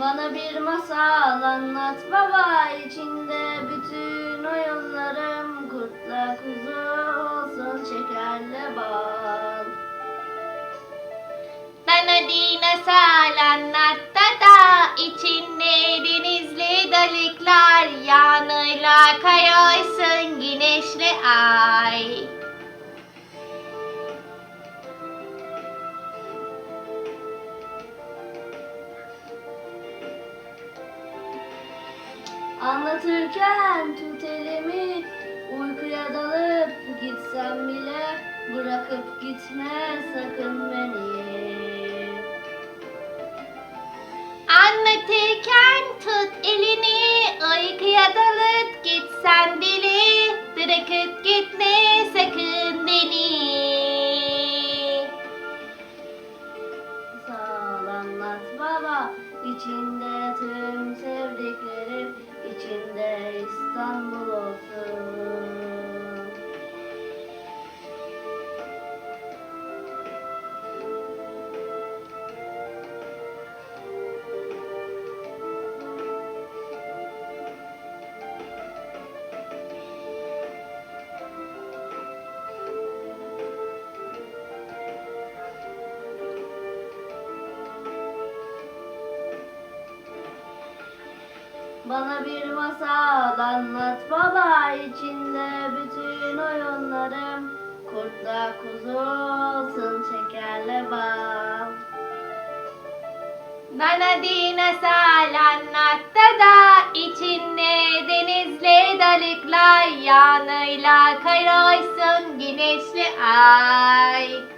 Bana bir masal anlat baba içinde bütün oyunlarım kurtla kuzu Anlatırken tut elimi uykuya dalıp gitsem bile bırakıp gitme sakın beni. Anlatırken tut elini uykuya dalıp gitsen bile bırakıp gitme sakın beni. Sağ anlat baba içinde tüm Bana bir masal anlat baba içinde bütün oyunlarım kurtla kuzu olsun şekerle bal. Bana dinasal anlat da içinde denizli dalıklar yanıyla kayarsın güneşli ay.